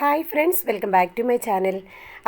Hi friends welcome back to my channel.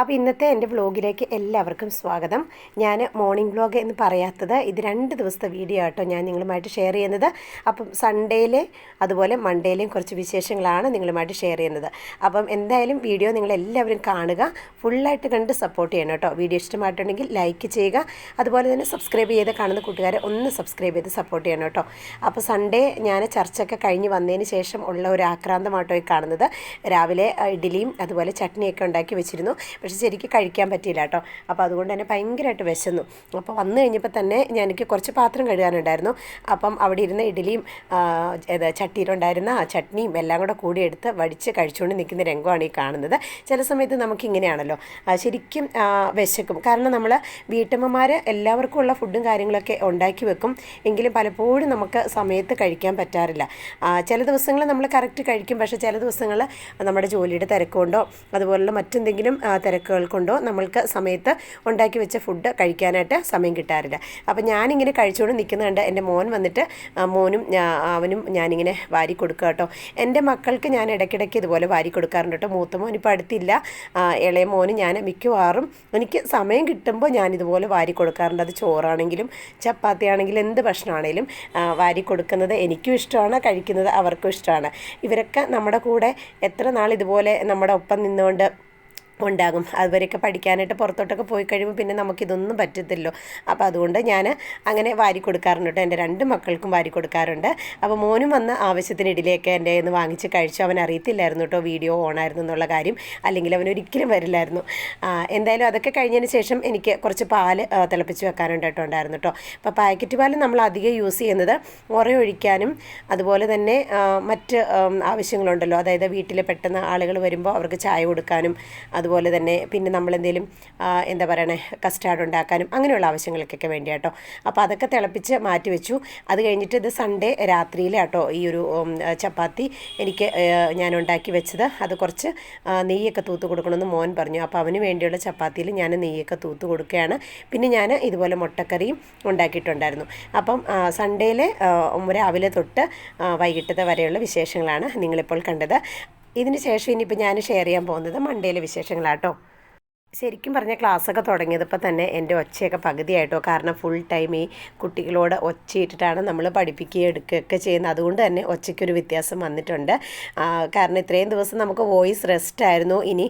അപ്പോൾ ഇന്നത്തെ എന്റെ വ്ളോഗിലേക്ക് എല്ലാവർക്കും സ്വാഗതം. ഞാൻ മോർണിംഗ് വ്ളോഗ് എന്ന് പറയാത്തത് ഇത് രണ്ട് ദിവസത്തെ വീഡിയോ ആട്ടോ ഞാൻ നിങ്ങളുമായിട്ട് ഷെയർ ചെയ്യുന്നത്. അപ്പം സൺഡേയിലെ അതുപോലെ മൺഡേയിലെയും കുറച്ച് വിശേഷങ്ങളാണ് നിങ്ങളുമായിട്ട് ഷെയർ ചെയ്യുന്നത്. അപ്പം എന്തായാലും വീഡിയോ നിങ്ങളെല്ലാവരും കാണുക. ഫുള്ളായിട്ട് കണ്ട് സപ്പോർട്ട് ചെയ്യണം കേട്ടോ. വീഡിയോ ഇഷ്ടമായിട്ടുണ്ടെങ്കിൽ ലൈക്ക് ചെയ്യുക. അതുപോലെ തന്നെ സബ്സ്ക്രൈബ് ചെയ്ത് കാണുന്ന കൂട്ടുകാരെ ഒന്ന് സബ്സ്ക്രൈബ് ചെയ്ത് സപ്പോർട്ട് ചെയ്യണം കേട്ടോ. അപ്പോൾ സൺഡേ ഞാൻ ചർച്ചയൊക്കെ കഴിഞ്ഞ് വന്നതിന് ശേഷം ഉള്ള ഒരു ആക്രാന്തമാട്ടോ ഈ കാണുന്നത്. രാവിലെ ഇഡ്ഡലിയും അതുപോലെ ചട്നിയൊക്കെ ഉണ്ടാക്കി വെച്ചിരുന്നു. പക്ഷേ ശരിക്ക് കഴിക്കാൻ പറ്റിയില്ല കേട്ടോ. അപ്പോൾ അതുകൊണ്ട് തന്നെ ഭയങ്കരമായിട്ട് വിശന്നു. അപ്പോൾ വന്നു കഴിഞ്ഞപ്പോൾ തന്നെ ഞാൻ എനിക്ക് കുറച്ച് പാത്രം കഴുകാനുണ്ടായിരുന്നു. അപ്പം അവിടെ ഇരുന്ന ഇഡ്ഡലിയും ചട്ടിയിലുണ്ടായിരുന്ന ആ ചട്നിയും എല്ലാം കൂടെ കൂടി എടുത്ത് വടിച്ച് കഴിച്ചുകൊണ്ട് നിൽക്കുന്ന രംഗമാണ് ഈ കാണുന്നത്. ചില സമയത്ത് നമുക്ക് ഇങ്ങനെയാണല്ലോ. ശരിക്കും വിശക്കും. കാരണം നമ്മൾ വീട്ടമ്മമാർ എല്ലാവർക്കും ഉള്ള ഫുഡും കാര്യങ്ങളൊക്കെ ഉണ്ടാക്കി വെക്കും. എങ്കിലും പലപ്പോഴും നമുക്ക് സമയത്ത് കഴിക്കാൻ പറ്റാറില്ല. ചില ദിവസങ്ങൾ നമ്മൾ കറക്റ്റ് കഴിക്കും. പക്ഷേ ചില ദിവസങ്ങൾ നമ്മുടെ ജോലിയുടെ തിരക്ക് കൊണ്ടോ അതുപോലുള്ള മറ്റെന്തെങ്കിലും തിരക്കുകൾ കൊണ്ടോ നമ്മൾക്ക് സമയത്ത് ഉണ്ടാക്കി വെച്ച ഫുഡ് കഴിക്കാനായിട്ട് സമയം കിട്ടാറില്ല. അപ്പോൾ ഞാനിങ്ങനെ കഴിച്ചുകൊണ്ട് നിൽക്കുന്ന കണ്ട് എന്റെ മോൻ വന്നിട്ട് മോനും അവനും ഞാനിങ്ങനെ വാരി കൊടുക്കുക കേട്ടോ. എന്റെ മക്കൾക്ക് ഞാൻ ഇടയ്ക്കിടയ്ക്ക് ഇതുപോലെ വാരി കൊടുക്കാറുണ്ട് കേട്ടോ. മൂത്ത മോൻ ഇപ്പോൾ അടുത്തില്ല. ഇളയ മോന് ഞാൻ മിക്കവാറും എനിക്ക് സമയം കിട്ടുമ്പോൾ ഞാൻ ഇതുപോലെ വാരി കൊടുക്കാറുണ്ട്. അത് ചോറാണെങ്കിലും ചപ്പാത്തി ആണെങ്കിലും എന്ത് ഭക്ഷണമാണെങ്കിലും വാരി കൊടുക്കുന്നത് എനിക്കും ഇഷ്ടമാണ് കഴിക്കുന്നത് അവർക്കും ഇഷ്ടമാണ്. ഇവരൊക്കെ നമ്മുടെ കൂടെ എത്ര നാൾ ഇതുപോലെ നമ്മുടെ ഒപ്പം നിന്നുകൊണ്ട് ഉണ്ടാകും. അതുവരെയൊക്കെ പഠിക്കാനായിട്ട് പുറത്തോട്ടൊക്കെ പോയി കഴിയുമ്പോൾ പിന്നെ നമുക്കിതൊന്നും പറ്റത്തില്ലോ. അപ്പോൾ അതുകൊണ്ട് ഞാൻ അങ്ങനെ വാരി കൊടുക്കാറുണ്ട് കേട്ടോ. എന്റെ രണ്ട് മക്കൾക്കും വാരി കൊടുക്കാറുണ്ട്. അപ്പോൾ മോനും വന്ന് ആവശ്യത്തിന് ഇഡലിയൊക്കെ എന്റെ നിന്ന് വാങ്ങിച്ച് കഴിച്ചു. അവൻ അറിയത്തില്ലായിരുന്നു കേട്ടോ വീഡിയോ ഓണായിരുന്നു എന്നുള്ള കാര്യം. അല്ലെങ്കിൽ അവൻ ഒരിക്കലും വരില്ലായിരുന്നു. എന്തായാലും അതൊക്കെ കഴിഞ്ഞതിന് ശേഷം എനിക്ക് കുറച്ച് പാൽ തിളപ്പിച്ച് വെക്കാനുണ്ട് കേട്ടോ ഉണ്ടായിരുന്നു കേട്ടോ. അപ്പോൾ പാക്കറ്റ് പാൽ നമ്മൾ അധികം യൂസ് ചെയ്യുന്നത് ഉറയൊഴിക്കാനും അതുപോലെ തന്നെ മറ്റ് ആവശ്യങ്ങളുണ്ടല്ലോ. അതായത് വീട്ടിൽ പെട്ടെന്ന് ആളുകൾ വരുമ്പോൾ അവർക്ക് ചായ കൊടുക്കാനും അതുപോലെ തന്നെ പിന്നെ നമ്മളെന്തെങ്കിലും എന്താ പറയണേ കസ്റ്റാർഡ് ഉണ്ടാക്കാനും അങ്ങനെയുള്ള ആവശ്യങ്ങൾക്കൊക്കെ വേണ്ടി കേട്ടോ അപ്പോൾ അതൊക്കെ തിളപ്പിച്ച് മാറ്റി വെച്ചു. അത് കഴിഞ്ഞിട്ട് ഇത് സൺഡേ രാത്രിയിലാട്ടോ ഈ ഒരു ചപ്പാത്തി എനിക്ക് ഞാൻ ഉണ്ടാക്കി വെച്ചത്. അത് കുറച്ച് നെയ്യൊക്കെ തൂത്ത് കൊടുക്കണമെന്ന് മോൻ പറഞ്ഞു. അപ്പോൾ അവന് വേണ്ടിയുള്ള ചപ്പാത്തിയിൽ ഞാൻ നെയ്യൊക്കെ തൂത്ത് കൊടുക്കുകയാണ്. പിന്നെ ഞാൻ ഇതുപോലെ മുട്ടക്കറിയും ഉണ്ടാക്കിയിട്ടുണ്ടായിരുന്നു. അപ്പം സൺഡേയിലെ രാവിലെ തൊട്ട് വൈകിട്ടത്തെ വരെയുള്ള വിശേഷങ്ങളാണ് നിങ്ങളിപ്പോൾ കണ്ടത്. ഇതിന് ശേഷം ഇനിയിപ്പോൾ ഞാൻ ഷെയർ ചെയ്യാൻ പോകുന്നത് മൺഡേയിലെ വിശേഷങ്ങളാട്ടോ. ശരിക്കും പറഞ്ഞ ക്ലാസ്സൊക്കെ തുടങ്ങിയതിപ്പോൾ തന്നെ എന്റെ ഒച്ചയൊക്കെ പകുതിയായിട്ടോ. കാരണം ഫുൾ ടൈം ഈ കുട്ടികളോട് ഒച്ചയിട്ടിട്ടാണ് നമ്മൾ പഠിപ്പിക്കുകയും എടുക്കുകയൊക്കെ ചെയ്യുന്നത്. അതുകൊണ്ട് തന്നെ ഒച്ചയ്ക്കൊരു വ്യത്യാസം വന്നിട്ടുണ്ട്. കാരണം ഇത്രയും ദിവസം നമുക്ക് വോയിസ് റെസ്റ്റ് ആയിരുന്നു. ഇനി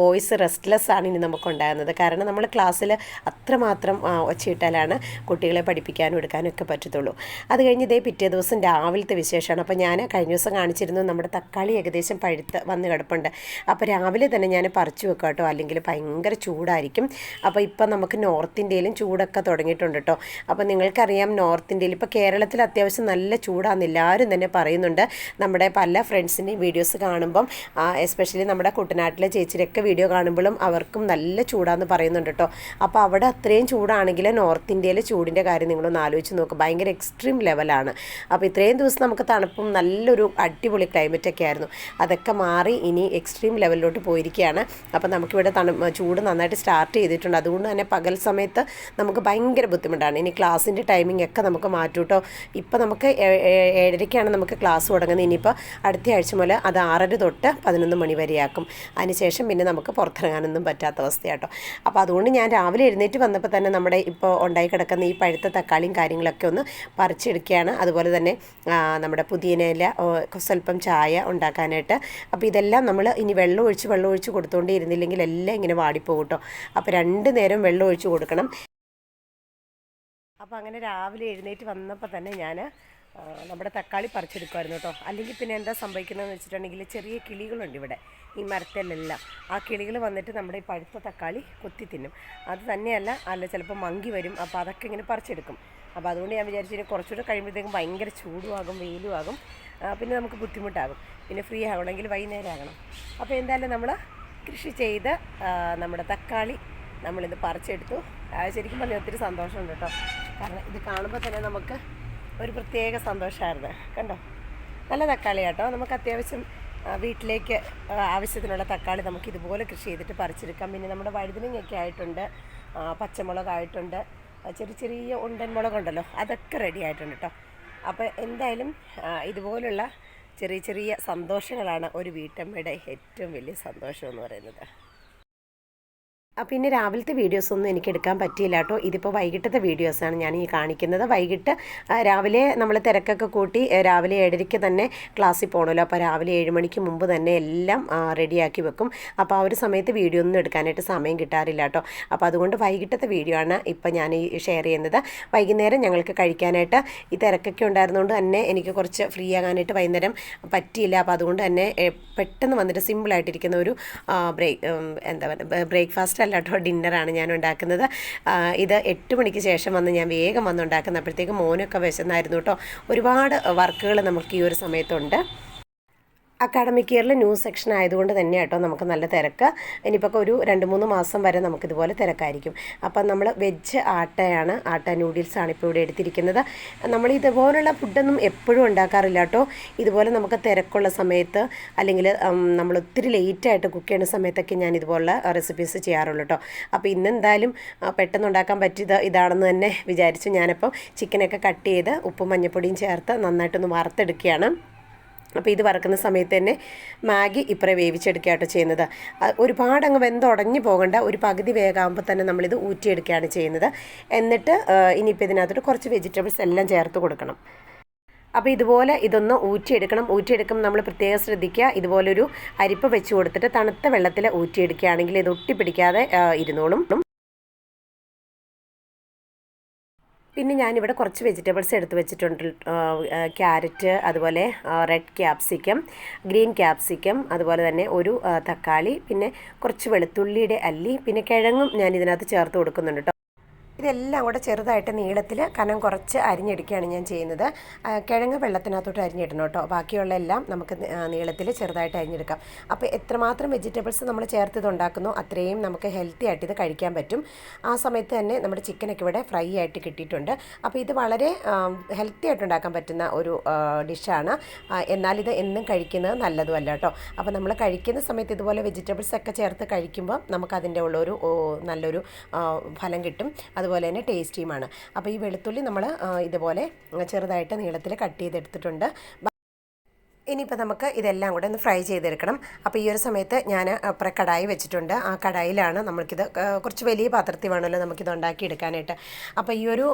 വോയിസ് റെസ്റ്റ്ലെസ് ആണ് ഇനി നമുക്കുണ്ടാകുന്നത്. കാരണം നമ്മൾ ക്ലാസ്സിൽ അത്രമാത്രം ഒച്ചയിട്ടാലാണ് കുട്ടികളെ പഠിപ്പിക്കാനും എടുക്കാനും ഒക്കെ പറ്റത്തുള്ളൂ. അത് കഴിഞ്ഞ് ഇതേ പിറ്റേ ദിവസം രാവിലത്തെ വിശേഷമാണ്. അപ്പോൾ ഞാൻ കഴിഞ്ഞ ദിവസം കാണിച്ചിരുന്നു നമ്മുടെ തക്കാളി ഏകദേശം പഴുത്ത് വന്ന് കിടപ്പുണ്ട്. അപ്പോൾ രാവിലെ തന്നെ ഞാൻ പറിച്ചു വെക്കാം കേട്ടോ അല്ലെങ്കിൽ ഭയങ്കര ചൂടായിരിക്കും. അപ്പോൾ ഇപ്പം നമുക്ക് നോർത്ത് ഇന്ത്യയിലും ചൂടൊക്കെ തുടങ്ങിയിട്ടുണ്ട് കേട്ടോ അപ്പോൾ നിങ്ങൾക്കറിയാം നോർത്ത് ഇന്ത്യയിൽ ഇപ്പോൾ കേരളത്തിൽ അത്യാവശ്യം നല്ല ചൂടാണെന്ന് എല്ലാവരും തന്നെ പറയുന്നുണ്ട്. നമ്മുടെ പല ഫ്രണ്ട്സിന്റെയും വീഡിയോസ് കാണുമ്പം എസ്പെഷ്യലി നമ്മുടെ കുട്ടനാട്ടിലെ ചേച്ചിയുടെയൊക്കെ വീഡിയോ കാണുമ്പോഴും അവർക്കും നല്ല ചൂടാന്ന് പറയുന്നുണ്ട് കേട്ടോ അപ്പോൾ അവിടെ അത്രയും ചൂടാണെങ്കിൽ നോർത്ത് ഇന്ത്യയിലെ ചൂടിന്റെ കാര്യം നിങ്ങളൊന്ന് ആലോചിച്ച് നോക്കുക ഭയങ്കര എക്സ്ട്രീം ലെവലാണ് അപ്പോൾ ഇത്രയും ദിവസം നമുക്ക് തണുപ്പും നല്ലൊരു അടിപൊളി ക്ലൈമറ്റൊക്കെ ആയിരുന്നു. അതൊക്കെ മാറി ഇനി എക്സ്ട്രീം ലെവലിലോട്ട് പോയിരിക്കുകയാണ്. അപ്പോൾ നമുക്കിവിടെ തണു ചൂട് നന്നായിട്ട് സ്റ്റാർട്ട് ചെയ്തിട്ടുണ്ട്. അതുകൊണ്ട് തന്നെ പകൽ സമയത്ത് നമുക്ക് ഭയങ്കര ബുദ്ധിമുട്ടാണ്. ഇനി ക്ലാസ്സിന്റെ ടൈമിംഗ് ഒക്കെ നമുക്ക് മാറ്റും കേട്ടോ ഇപ്പോൾ നമുക്ക് ഏഴരയ്ക്കാണ് നമുക്ക് ക്ലാസ് തുടങ്ങുന്നത്. ഇനിയിപ്പോൾ അടുത്ത ആഴ്ച മുതൽ അത് ആറര തൊട്ട് പതിനൊന്ന് മണി വരെയാക്കും. അതിനുശേഷം പിന്നെ നമുക്ക് പുറത്തിറങ്ങാനൊന്നും പറ്റാത്ത അവസ്ഥയാട്ടോ. അപ്പോൾ അതുകൊണ്ട് ഞാൻ രാവിലെ എഴുന്നേറ്റ് വന്നപ്പോൾ തന്നെ നമ്മുടെ ഇപ്പോൾ ഉണ്ടായി കിടക്കുന്ന ഈ പഴുത്ത തക്കാളിയും കാര്യങ്ങളൊക്കെ ഒന്ന് പറിച്ചെടുക്കുകയാണ്. അതുപോലെ തന്നെ നമ്മുടെ പുതിയനയില സ്വല്പം ചായ ഉണ്ടാക്കാനായിട്ട്. അപ്പോൾ ഇതെല്ലാം നമ്മൾ ഇനി വെള്ളം ഒഴിച്ച് വെള്ളം ഒഴിച്ച് കൊടുത്തുകൊണ്ടേ ഇരുന്നില്ലെങ്കിൽ എല്ലാം ഇങ്ങനെ വാടിപ്പോകും കേട്ടോ. അപ്പോൾ രണ്ട് നേരം വെള്ളം ഒഴിച്ച് കൊടുക്കണം. അപ്പോൾ അങ്ങനെ രാവിലെ എഴുന്നേറ്റ് വന്നപ്പോൾ തന്നെ ഞാൻ നമ്മുടെ തക്കാളി പറിച്ചെടുക്കുമായിരുന്നു കേട്ടോ. അല്ലെങ്കിൽ പിന്നെ എന്താ സംഭവിക്കുന്നതെന്ന് വെച്ചിട്ടുണ്ടെങ്കിൽ ചെറിയ കിളികളുണ്ട് ഇവിടെ ഈ മരത്തിലെല്ലാം. ആ കിളികൾ വന്നിട്ട് നമ്മുടെ ഈ പഴുത്ത തക്കാളി കൊത്തി തിന്നും. അത് തന്നെയല്ല അല്ല ചിലപ്പോൾ മങ്കി വരും. അപ്പോൾ അതൊക്കെ ഇങ്ങനെ പറിച്ചെടുക്കും. അപ്പോൾ അതുകൊണ്ട് ഞാൻ വിചാരിച്ചു കുറച്ചുകൂടെ കഴിയുമ്പോഴത്തേക്കും ഭയങ്കര ചൂടുമാകും വെയിലുമാകും. പിന്നെ നമുക്ക് ബുദ്ധിമുട്ടാകും. പിന്നെ ഫ്രീ ആകണമെങ്കിൽ വൈകുന്നേരം ആകണം. അപ്പോൾ എന്തായാലും നമ്മൾ കൃഷി ചെയ്ത് നമ്മുടെ തക്കാളി നമ്മളിത് പറിച്ചെടുത്തു. ശരിക്കും പറഞ്ഞാൽ ഒത്തിരി സന്തോഷമുണ്ട് കേട്ടോ. കാരണം ഇത് കാണുമ്പോൾ തന്നെ നമുക്ക് ഒരു പ്രത്യേക സന്തോഷമായിരുന്നു കണ്ടോ? നല്ല തക്കാളി കേട്ടോ. നമുക്ക് അത്യാവശ്യം വീട്ടിലേക്ക് ആവശ്യത്തിനുള്ള തക്കാളി നമുക്ക് ഇതുപോലെ കൃഷി ചെയ്തിട്ട് പറിച്ചെടുക്കാം. പിന്നെ നമ്മുടെ വഴുതനങ്ങയൊക്കെ ആയിട്ടുണ്ട് പച്ചമുളകായിട്ടുണ്ട് ചെറിയ ചെറിയ ഉണ്ടൻ മുളകുണ്ടല്ലോ അതൊക്കെ റെഡി ആയിട്ടുണ്ട് കേട്ടോ. അപ്പോൾ എന്തായാലും ഇതുപോലുള്ള ചെറിയ ചെറിയ സന്തോഷങ്ങളാണ് ഒരു വീട്ടമ്മയുടെ ഏറ്റവും വലിയ സന്തോഷം എന്ന് പറയുന്നത്. പിന്നെ രാവിലത്തെ വീഡിയോസ് ഒന്നും എനിക്ക് എടുക്കാൻ പറ്റിയില്ല കേട്ടോ. ഇതിപ്പോൾ വൈകിട്ടത്തെ വീഡിയോസാണ് ഞാൻ ഈ കാണിക്കുന്നത്. വൈകിട്ട് രാവിലെ നമ്മൾ തിരക്കൊക്കെ കൂട്ടി രാവിലെ ഏഴരയ്ക്ക് തന്നെ ക്ലാസ്സിൽ പോകണമല്ലോ അപ്പോൾ രാവിലെ ഏഴ് മണിക്ക് മുമ്പ് തന്നെ എല്ലാം റെഡിയാക്കി വെക്കും. അപ്പോൾ ആ ഒരു സമയത്ത് വീഡിയോ ഒന്നും എടുക്കാനായിട്ട് സമയം കിട്ടാറില്ല കേട്ടോ. അപ്പോൾ അതുകൊണ്ട് വൈകിട്ടത്തെ വീഡിയോ ആണ് ഇപ്പോൾ ഞാൻ ഈ ഷെയർ ചെയ്യുന്നത്. വൈകുന്നേരം ഞങ്ങൾക്ക് കഴിക്കാനായിട്ട് ഈ തിരക്കൊക്കെ ഉണ്ടായിരുന്നതുകൊണ്ട് തന്നെ എനിക്ക് കുറച്ച് ഫ്രീ ആകാനായിട്ട് വൈകുന്നേരം പറ്റിയില്ല. അപ്പോൾ അതുകൊണ്ട് തന്നെ പെട്ടെന്ന് വന്നിട്ട് സിമ്പിളായിട്ടിരിക്കുന്ന ഒരു ബ്രേക്ക് എന്താ പറയുക ബ്രേക്ക്ഫാസ്റ്റ് അല്ല കേട്ടോ ഡിന്നറാണ് ഞാൻ ഉണ്ടാക്കുന്നത് ഇത് എട്ട് മണിക്ക് ശേഷം വന്ന് ഞാൻ വേഗം വന്ന് ഉണ്ടാക്കുന്നത് അപ്പോഴത്തേക്ക് മോനൊക്കെ വിശന്നായിരുന്നു കേട്ടോ. ഒരുപാട് വർക്കുകൾ നമുക്ക് ഈ ഒരു സമയത്തുണ്ട്. അക്കാഡമിക് ഇയറിൽ ന്യൂസ് സെക്ഷൻ ആയതുകൊണ്ട് തന്നെ കേട്ടോ നമുക്ക് നല്ല തിരക്ക്. ഇനിയിപ്പോൾ ഒരു രണ്ട് മൂന്ന് മാസം വരെ നമുക്കിതുപോലെ തിരക്കായിരിക്കും. അപ്പം നമ്മൾ വെജ് ആട്ടയാണ് ആട്ട നൂഡിൽസാണ് ഇപ്പോൾ ഇവിടെ എടുത്തിരിക്കുന്നത്. നമ്മൾ ഇതുപോലുള്ള ഫുഡൊന്നും എപ്പോഴും ഉണ്ടാക്കാറില്ല കേട്ടോ. ഇതുപോലെ നമുക്ക് തിരക്കുള്ള സമയത്ത് അല്ലെങ്കിൽ നമ്മൾ ഒത്തിരി ലേറ്റായിട്ട് കുക്ക് ചെയ്യുന്ന സമയത്തൊക്കെ ഞാൻ ഇതുപോലുള്ള റെസിപ്പീസ് ചെയ്യാറുള്ളൂ കേട്ടോ. അപ്പോൾ ഇന്ന് എന്തായാലും പെട്ടെന്ന് ഉണ്ടാക്കാൻ പറ്റിയത് ഇതാണെന്ന് തന്നെ വിചാരിച്ചു ഞാനിപ്പോൾ ചിക്കനൊക്കെ കട്ട് ചെയ്ത് ഉപ്പും മഞ്ഞപ്പൊടിയും ചേർത്ത് നന്നായിട്ടൊന്ന് വറുത്തെടുക്കുകയാണ്. അപ്പോൾ ഇത് വറക്കുന്ന സമയത്ത് തന്നെ മാഗി ഇപ്പറേ വേവിച്ചെടുക്കുക ചെയ്യുന്നത്. ഒരുപാട് അങ്ങ് വെന്തുടഞ്ഞു പോകണ്ട ഒരു പകുതി വേഗമാകുമ്പോൾ തന്നെ നമ്മളിത് ഊറ്റിയെടുക്കുകയാണ് ചെയ്യുന്നത്. എന്നിട്ട് ഇനിയിപ്പോൾ ഇതിനകത്തോട്ട് കുറച്ച് വെജിറ്റബിൾസ് എല്ലാം ചേർത്ത് കൊടുക്കണം. അപ്പോൾ ഇതുപോലെ ഇതൊന്ന് ഊറ്റിയെടുക്കണം. ഊറ്റിയെടുക്കുമ്പോൾ നമ്മൾ പ്രത്യേകം ശ്രദ്ധിക്കുക ഇതുപോലൊരു അരിപ്പ് വെച്ച് കൊടുത്തിട്ട് തണുത്ത വെള്ളത്തിൽ ഊറ്റിയെടുക്കുകയാണെങ്കിൽ ഇത് ഒട്ടിപ്പിടിക്കാതെ പിടിക്കാതെ ഇരുന്നോളും. പിന്നെ ഞാനിവിടെ കുറച്ച് വെജിറ്റബിൾസ് എടുത്ത് വെച്ചിട്ടുണ്ട്. ക്യാരറ്റ് അതുപോലെ റെഡ് ക്യാപ്സിക്കം ഗ്രീൻ ക്യാപ്സിക്കം അതുപോലെ തന്നെ ഒരു തക്കാളി പിന്നെ കുറച്ച് വെളുത്തുള്ളിയുടെ അല്ലി പിന്നെ കിഴങ്ങും ഞാൻ ഇതിനകത്ത് ചേർത്ത് കൊടുക്കുന്നുണ്ട് ഇതെല്ലാം കൂടെ ചെറുതായിട്ട് നീളത്തിൽ കനം കുറച്ച് അരിഞ്ഞെടുക്കുകയാണ് ഞാൻ ചെയ്യുന്നത്. കിഴങ്ങ് വെള്ളത്തിനകത്തോട്ട് അരിഞ്ഞിടണം കേട്ടോ. ബാക്കിയുള്ള എല്ലാം നമുക്ക് നീളത്തിൽ ചെറുതായിട്ട് അരിഞ്ഞെടുക്കാം. അപ്പോൾ എത്രമാത്രം വെജിറ്റബിൾസ് നമ്മൾ ചേർത്ത് ഇത് ഉണ്ടാക്കുന്നോ അത്രയും നമുക്ക് ഹെൽത്തി ആയിട്ട് ഇത് കഴിക്കാൻ പറ്റും. ആ സമയത്ത് തന്നെ നമ്മുടെ ചിക്കനൊക്കെ ഇവിടെ ഫ്രൈ ആയിട്ട് കിട്ടിയിട്ടുണ്ട്. അപ്പോൾ ഇത് വളരെ ഹെൽത്തി ആയിട്ട് ഉണ്ടാക്കാൻ പറ്റുന്ന ഒരു ഡിഷാണ്. എന്നാൽ ഇത് എന്നും കഴിക്കുന്നത് നല്ലതുമല്ല കേട്ടോ. അപ്പോൾ നമ്മൾ കഴിക്കുന്ന സമയത്ത് ഇതുപോലെ വെജിറ്റബിൾസ് ഒക്കെ ചേർത്ത് കഴിക്കുമ്പോൾ നമുക്കതിന്റെ ഉള്ളൊരു നല്ലൊരു ഫലം കിട്ടും. അതുപോലെ തന്നെ ടേസ്റ്റിയുമാണ് അപ്പോൾ ഈ വെളുത്തുള്ളി നമ്മൾ ഇതുപോലെ ചെറുതായിട്ട് നീളത്തിൽ കട്ട് ചെയ്തെടുത്തിട്ടുണ്ട്. ഇനിയിപ്പോൾ നമുക്ക് ഇതെല്ലാം കൂടെ ഒന്ന് ഫ്രൈ ചെയ്തെടുക്കണം. അപ്പോൾ ഈ ഒരു സമയത്ത് ഞാൻ അപ്പുറം കടായി വെച്ചിട്ടുണ്ട്. ആ കടായിലാണ് നമ്മൾക്കിത് കുറച്ച് വലിയ പാത്രത്തിൽ വേണമല്ലോ നമുക്കിത് ഉണ്ടാക്കി എടുക്കാനായിട്ട് അപ്പോൾ ഈ ഒരു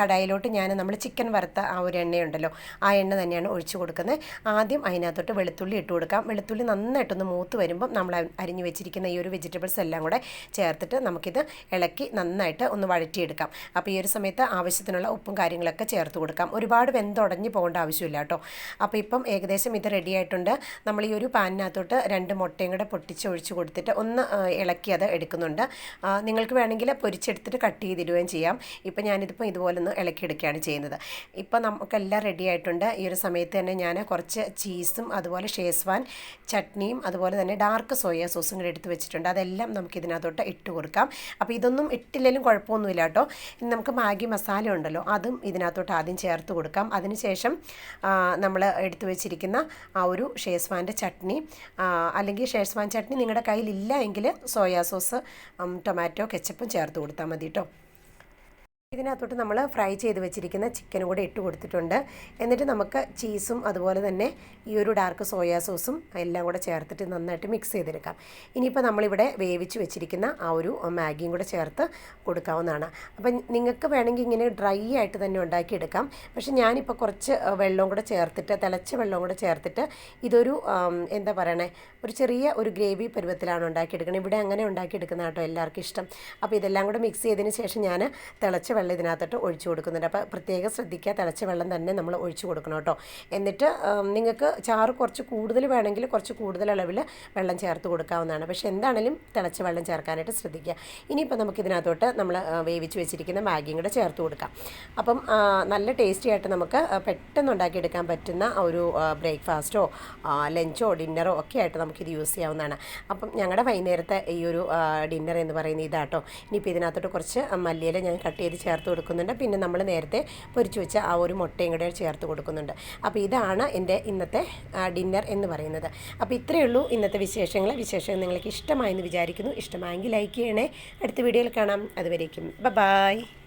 കടായിലോട്ട് ഞാൻ നമ്മൾ ചിക്കൻ വറുത്ത ആ ഒരു എണ്ണയുണ്ടല്ലോ ആ എണ്ണ തന്നെയാണ് ഒഴിച്ചു കൊടുക്കുന്നത്. ആദ്യം അതിനകത്തോട്ട് വെളുത്തുള്ളി ഇട്ട് കൊടുക്കാം. വെളുത്തുള്ളി നന്നായിട്ടൊന്ന് മൂത്ത് വരുമ്പം നമ്മൾ അരിഞ്ഞു വെച്ചിരിക്കുന്ന ഈ ഒരു വെജിറ്റബിൾസ് എല്ലാം കൂടെ ചേർത്തിട്ട് നമുക്കിത് ഇളക്കി നന്നായിട്ട് ഒന്ന് വഴറ്റിയെടുക്കാം. അപ്പോൾ ഈ ഒരു സമയത്ത് ആവശ്യത്തിനുള്ള ഉപ്പും കാര്യങ്ങളൊക്കെ ചേർത്ത് കൊടുക്കാം. ഒരുപാട് വെന്തുടഞ്ഞ് പോകേണ്ട ആവശ്യമില്ല കേട്ടോ. അപ്പോൾ ഇപ്പം ഏകദേശം ഇത് റെഡി ആയിട്ടുണ്ട്. നമ്മൾ ഈ ഒരു പാനിനകത്തോട്ട് രണ്ട് മുട്ടയും കൂടെ പൊട്ടിച്ച് ഒഴിച്ച് കൊടുത്തിട്ട് ഒന്ന് ഇളക്കി അത് എടുക്കുന്നുണ്ട്. നിങ്ങൾക്ക് വേണമെങ്കിൽ പൊരിച്ചെടുത്തിട്ട് കട്ട് ചെയ്തിടുകയും ചെയ്യാം. ഇപ്പം ഞാനിതിപ്പോൾ ഇതുപോലെ ഒന്ന് ഇളക്കിയെടുക്കുകയാണ് ചെയ്യുന്നത്. ഇപ്പം നമുക്കെല്ലാം റെഡി ആയിട്ടുണ്ട്. ഈ ഒരു സമയത്ത് തന്നെ ഞാൻ കുറച്ച് ചീസും അതുപോലെ ഷേസ്വാൻ ചട്നിയും അതുപോലെ തന്നെ ഡാർക്ക് സോയ സോസും കൂടെ എടുത്ത് വെച്ചിട്ടുണ്ട്. അതെല്ലാം നമുക്ക് ഇതിനകത്തോട്ട് ഇട്ട് കൊടുക്കാം. അപ്പോൾ ഇതൊന്നും ഇട്ടില്ലെങ്കിലും കുഴപ്പമൊന്നുമില്ല കേട്ടോ. നമുക്ക് മാഗി മസാല ഉണ്ടല്ലോ അതും ഇതിനകത്തോട്ട് ആദ്യം ചേർത്ത് കൊടുക്കാം. അതിനുശേഷം നമ്മൾ എടുത്തു വെച്ചിരിക്കുന്ന ആ ഒരു ഷേസ്വാന്റെ ചട്നി. അല്ലെങ്കിൽ ഷേസ്വാൻ ചട്നി നിങ്ങളുടെ കയ്യിലില്ല എങ്കിൽ സോയാ സോസ് ടൊമാറ്റോ കെച്ചപ്പും ചേർത്ത് കൊടുത്താൽ മതി കേട്ടോ. ഇതിനകത്തോട്ട് നമ്മൾ ഫ്രൈ ചെയ്ത് വെച്ചിരിക്കുന്ന ചിക്കനും കൂടെ ഇട്ട് കൊടുത്തിട്ടുണ്ട്. എന്നിട്ട് നമുക്ക് ചീസും അതുപോലെ തന്നെ ഈ ഒരു ഡാർക്ക് സോയാ സോസും എല്ലാം കൂടെ ചേർത്തിട്ട് നന്നായിട്ട് മിക്സ് ചെയ്തെടുക്കാം. ഇനിയിപ്പോൾ നമ്മളിവിടെ വേവിച്ച് വെച്ചിരിക്കുന്ന ആ ഒരു മാഗിയും കൂടെ ചേർത്ത് കൊടുക്കാവുന്നതാണ്. അപ്പം നിങ്ങൾക്ക് വേണമെങ്കിൽ ഇങ്ങനെ ഡ്രൈ ആയിട്ട് തന്നെ ഉണ്ടാക്കിയെടുക്കാം. പക്ഷേ ഞാനിപ്പോൾ കുറച്ച് വെള്ളവും കൂടെ ചേർത്തിട്ട് തിളച്ച വെള്ളവും കൂടെ ചേർത്തിട്ട് ഇതൊരു എന്താ പറയണേ ഒരു ചെറിയ ഒരു ഗ്രേവി പരുവത്തിലാണ് ഉണ്ടാക്കിയെടുക്കുന്നത് ഇവിടെ അങ്ങനെ ഉണ്ടാക്കിയെടുക്കുന്ന കേട്ടോ എല്ലാവർക്കും ഇഷ്ടം. അപ്പോൾ ഇതെല്ലാം കൂടെ മിക്സ് ചെയ്തതിന് ശേഷം ഞാൻ തിളച്ച വെള്ളം ഇതിനകത്തോട്ട് ഒഴിച്ചു കൊടുക്കുന്നുണ്ട്. അപ്പോൾ പ്രത്യേകം ശ്രദ്ധിക്കുക. തിളച്ച വെള്ളം തന്നെ നമ്മൾ ഒഴിച്ചു കൊടുക്കണം കേട്ടോ. എന്നിട്ട് നിങ്ങൾക്ക് ചാറ് കുറച്ച് കൂടുതൽ വേണമെങ്കിൽ കുറച്ച് കൂടുതൽ അളവിൽ വെള്ളം ചേർത്ത് കൊടുക്കാവുന്നതാണ്. പക്ഷേ എന്താണെങ്കിലും തിളച്ച വെള്ളം ചേർക്കാനായിട്ട് ശ്രദ്ധിക്കുക. ഇനിയിപ്പോൾ നമുക്ക് ഇതിനകത്തോട്ട് നമ്മൾ വേവിച്ച് വെച്ചിരിക്കുന്ന മാഗിയും കൂടെ ചേർത്ത് കൊടുക്കാം. അപ്പം നല്ല ടേസ്റ്റി ആയിട്ട് നമുക്ക് പെട്ടെന്ന് ഉണ്ടാക്കിയെടുക്കാൻ പറ്റുന്ന ഒരു ബ്രേക്ക്ഫാസ്റ്റോ ലഞ്ചോ ഡിന്നറോ ഒക്കെ ആയിട്ട് നമുക്കിത് യൂസ് ചെയ്യാവുന്നതാണ്. അപ്പം ഞങ്ങളുടെ വൈകുന്നേരത്തെ ഈ ഒരു ഡിന്നർ എന്ന് പറയുന്നത് ഇതാട്ടോ. ഇനിയിപ്പോൾ ഇതിനകത്തോട്ട് കുറച്ച് മല്ലിയില ഞാൻ കട്ട് ചെയ്ത് ചേർത്ത് കൊടുക്കുന്നുണ്ട്. പിന്നെ നമ്മൾ നേരത്തെ പൊരിച്ചു വെച്ച ആ ഒരു മുട്ടയും കൂടെ ചേർത്ത് കൊടുക്കുന്നുണ്ട്. അപ്പോൾ ഇതാണ് എന്റെ ഇന്നത്തെ ഡിന്നർ എന്ന് പറയുന്നത്. അപ്പോൾ ഇത്രയേ ഉള്ളൂ ഇന്നത്തെ വിശേഷങ്ങൾ വിശേഷങ്ങൾ നിങ്ങൾക്ക് ഇഷ്ടമായെന്ന് വിചാരിക്കുന്നു. ഇഷ്ടമായെങ്കിൽ ലൈക്ക് ചെയ്യണേ. അടുത്ത വീഡിയോയിൽ കാണാം. അതുവരേക്കും. ബ ബായ്